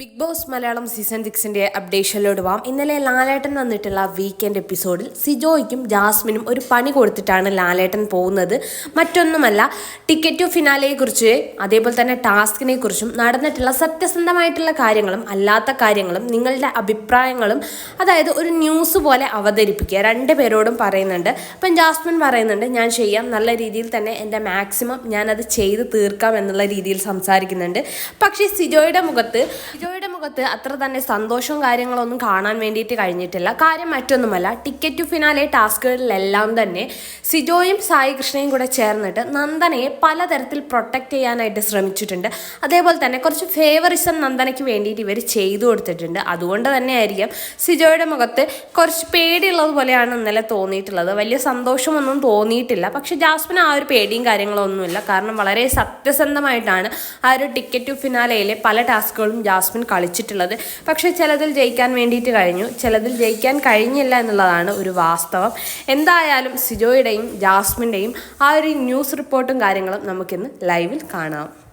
Big boss Malayalam season സിക്സിന്റെ അപ്ഡേഷനിലോട് പോവാം. ഇന്നലെ ലാലേട്ടൻ വന്നിട്ടുള്ള വീക്കെൻഡ് എപ്പിസോഡിൽ സിജോയ്ക്കും ജാസ്മിനും ഒരു പണി കൊടുത്തിട്ടാണ് ലാലേട്ടൻ പോകുന്നത്. മറ്റൊന്നുമല്ല ടിക്കറ്റ് ടു ഫിനാലയെ കുറിച്ച് അതേപോലെ തന്നെ ടാസ്കിനെ കുറിച്ചും നടന്നിട്ടുള്ള സത്യസന്ധമായിട്ടുള്ള കാര്യങ്ങളും അല്ലാത്ത കാര്യങ്ങളും നിങ്ങളുടെ അഭിപ്രായങ്ങളും അതായത് ഒരു ന്യൂസ് പോലെ അവതരിപ്പിക്കുക. രണ്ട് പേരോടും പറയുന്നുണ്ട്. അപ്പം ജാസ്മിൻ പറയുന്നുണ്ട് ഞാൻ ചെയ്യാം. നല്ല രീതിയിൽ തന്നെ എന്റെ മാക്സിമം ഞാനത് ചെയ്ത് തീർക്കാം എന്നുള്ള രീതിയിൽ സംസാരിക്കുന്നുണ്ട്. പക്ഷേ സിജോയുടെ മുഖത്ത് സിജോയുടെ മുഖത്ത് അത്ര തന്നെ സന്തോഷവും കാര്യങ്ങളൊന്നും കാണാൻ വേണ്ടിയിട്ട് കഴിഞ്ഞിട്ടില്ല. കാര്യം മറ്റൊന്നുമല്ല ടിക്കറ്റ് ടു ഫിനാലെ ടാസ്കുകളിലെല്ലാം തന്നെ സിജോയും സായി കൃഷ്ണയും കൂടെ ചേർന്നിട്ട് നന്ദനയെ പലതരത്തിൽ പ്രൊട്ടക്റ്റ് ചെയ്യാനായിട്ട് ശ്രമിച്ചിട്ടുണ്ട്. അതേപോലെ തന്നെ കുറച്ച് ഫേവറിസം നന്ദനയ്ക്ക് വേണ്ടിയിട്ട് ഇവർ ചെയ്തു കൊടുത്തിട്ടുണ്ട്. അതുകൊണ്ട് തന്നെ ആയിരിക്കും സിജോയുടെ മുഖത്ത് കുറച്ച് പേടിയുള്ളത് പോലെയാണ് ഇന്നലെ തോന്നിയിട്ടുള്ളത്. വലിയ സന്തോഷമൊന്നും തോന്നിയിട്ടില്ല. പക്ഷെ ജാസ്മിന് ആ ഒരു പേടിയും കാര്യങ്ങളൊന്നുമില്ല. കാരണം വളരെ സത്യസന്ധമായിട്ടാണ് ആ ഒരു ടിക്കറ്റ് ടു ഫിനാലയിലെ പല ടാസ്കുകളും ജാസ്മിൻ കളിച്ചിട്ടുള്ളത്. പക്ഷേ ചിലതിൽ ജയിക്കാൻ വേണ്ടിയിട്ട് കഴിഞ്ഞു. ചിലതിൽ ജയിക്കാൻ കഴിഞ്ഞില്ല എന്നുള്ളതാണ് ഒരു വാസ്തവം. എന്തായാലും സിജോയുടെയും ജാസ്മിന്റെയും ആ ഒരു ന്യൂസ് റിപ്പോർട്ടും കാര്യങ്ങളും നമുക്കിന്ന് ലൈവിൽ കാണാം.